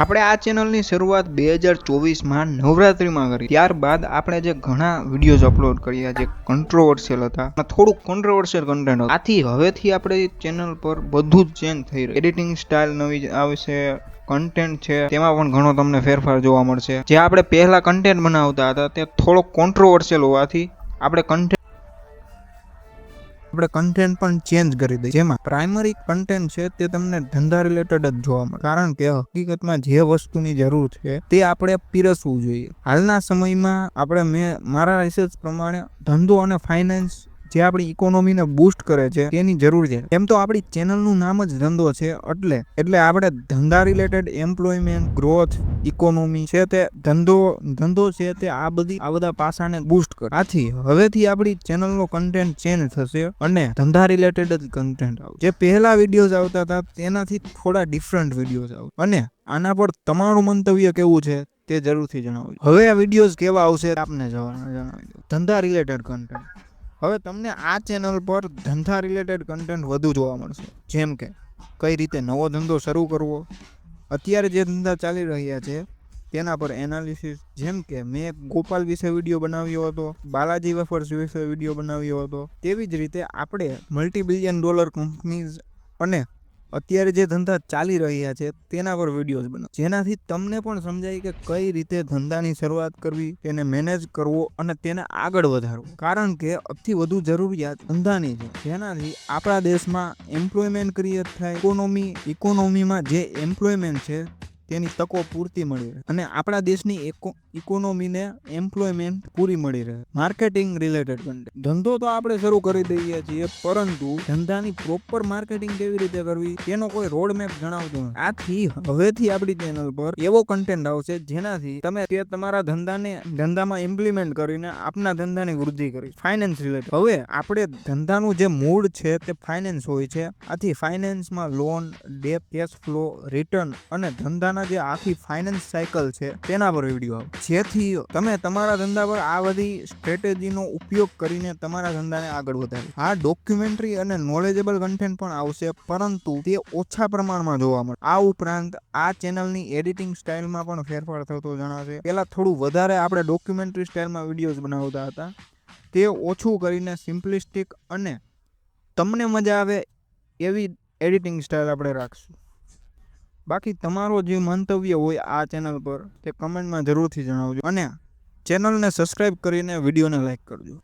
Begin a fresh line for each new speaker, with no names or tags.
આપણે આ ચેનલની શરૂઆત બે હજાર ચોવીસમાં નવરાત્રિમાં કરી. ત્યારબાદ આપણે જે ઘણા વિડીયોઝ અપલોડ કર્યા, જે કન્ટ્રોવર્સિયલ હતા થોડુંક કંટ્રોવર્શિયલ કન્ટેન્ટ હતું. આથી હવેથી આપણે ચેનલ પર બધું જ ચેન્જ થઈ રહ્યું. એડિટિંગ સ્ટાઇલ નવી આવશે કન્ટેન્ટ છે, તેમાં પણ ઘણો તમને ફેરફાર જોવા મળશે. જે આપણે પહેલા કન્ટેન્ટ બનાવતા હતા, તે થોડોક કોન્ટ્રોવર્શિયલ હોવાથી આપણે કન્ટેન્ટ આપણે કન્ટેન્ટ પણ ચેન્જ કરી દઈએ. જેમાં પ્રાઇમરી કન્ટેન્ટ છે તે તમને ધંધા રિલેટેડ જ જોવા મળે. કારણ કે હકીકતમાં જે વસ્તુની જરૂર છે તે આપણે પીરસવું જોઈએ. હાલના સમયમાં આપણે મેં, મારા રિસર્ચ પ્રમાણે ધંધો અને ફાઇનાન્સ જે આપણી ઇકોનોમીને બૂસ્ટ કરે છે, તેની જરૂર છે. એમ તો આપણી ચેનલનું નામ જ ધંધો છે, એટલે એટલે આપણે ધંધા રિલેટેડ એમ્પ્લોયમેન્ટ ગ્રોથ ઇકોનોમી છે તે ધંધો ધંધો છે તે આ બધી, આ બધા પાસાને બૂસ્ટ કરે. આથી હવેથી આપણી ચેનલનો કન્ટેન્ટ ચેન્જ થશે અને ધંધા રિલેટેડ જ કન્ટેન્ટ આવશે. જે પહેલા વિડીયોઝ આવતા હતા, તેનાથી થોડા ડિફરન્ટ વિડીયોઝ આવે અને આના પર તમારું મંતવ્ય કેવું છે, તે જરૂરથી જણાવજો. હવે આ વિડીયોઝ કેવા આવશે આપને જણાવી દો. ધંધા રિલેટેડ કન્ટેન્ટ હવે તમને આ ચેનલ પર ધંધા રિલેટેડ કન્ટેન્ટ વધુ જોવા મળશે. જેમ કે, કઈ રીતે નવો ધંધો શરૂ કરવો. અત્યારે જે ધંધા ચાલી રહ્યા છે, તેના પર એનાલિસિસ જેમ કે, મેં ગોપાલ વિશે વીડિયો બનાવ્યો હતો, બાલાજી વેફર્સ વિશે વીડિયો બનાવ્યો હતો. તેવી જ રીતે આપણે મલ્ટી બિલિયન ડોલર કંપનીઝ અને અત્યારે જે ધંધા ચાલી રહ્યા છે, તેના પર વિડીયોઝ બનાવો. જેનાથી તમને પણ સમજાય કે કઈ રીતે ધંધાની શરૂઆત કરવી, તેને મેનેજ કરવો અને તેને આગળ વધારવું. કારણ કે અતિ વધુ જરૂરિયાત ધંધાની છે. જેનાથી આપણા દેશમાં એમ્પ્લોયમેન્ટ ક્રિએટ થાય. ઇકોનોમી ઇકોનોમીમાં જે એમ્પ્લોયમેન્ટ છે તેની તકો પૂરતી મળી રહે. અને આપણા દેશની ઇકો ઇકોનોમીને એમ્પ્લોયમેન્ટ પૂરી મળી રહે. માર્કેટિંગ રિલેટેડ કન્ટેન્ટ ધંધો તો આપણે શરૂ કરી દઈએ છીએ, પરંતુ ધંધાની પ્રોપર માર્કેટિંગ કેવી રીતે કરવી, તેનો કોઈ રોડ મેપ જણાવતો નથી. આથી હવેથી આપણી ચેનલ પર એવો કન્ટેન્ટ આવશે, જેનાથી તમે તે તમારા ધંધાને, ધંધામાં ઇમ્પ્લિમેન્ટ કરીને આપના ધંધાની વૃદ્ધિ કરી. ફાઇનાન્સ રિલેટેડ હવે આપણે ધંધાનું જે મૂળ છે તે ફાઇનાન્સ હોય છે. આથી ફાઇનાન્સમાં લોન ડેપ કેશ ફ્લો રિટર્ન અને ધંધાના જે આખી ફાઇનાન્સ સાયકલ છે, તેના પર વીડિયો આવે. જેથી તમે તમારા ધંધા પર આ બધી સ્ટ્રેટેજીનો ઉપયોગ કરીને તમારા ધંધાને આગળ વધારે. આ ડોક્યુમેન્ટરી અને નોલેજેબલ કન્ટેન્ટ પણ આવશે, પરંતુ તે ઓછા પ્રમાણમાં જોવા મળે. આ ઉપરાંત આ ચેનલની એડિટિંગ સ્ટાઇલમાં પણ ફેરફાર થતો જણાશે. પહેલાં થોડું વધારે આપણે ડોક્યુમેન્ટરી સ્ટાઇલમાં વિડીયોઝ બનાવતા હતા. તે ઓછું કરીને સિમ્પલિસ્ટિક અને તમને મજા આવે એવી એડિટિંગ સ્ટાઇલ આપણે રાખશું. બાકી તમારો જે મંતવ્ય હોય આ ચેનલ પર તે કમેન્ટમાં જરૂરથી જણાવજો અને ચેનલને સબસ્ક્રાઈબ કરીને વિડીયોને લાઈક કરજો.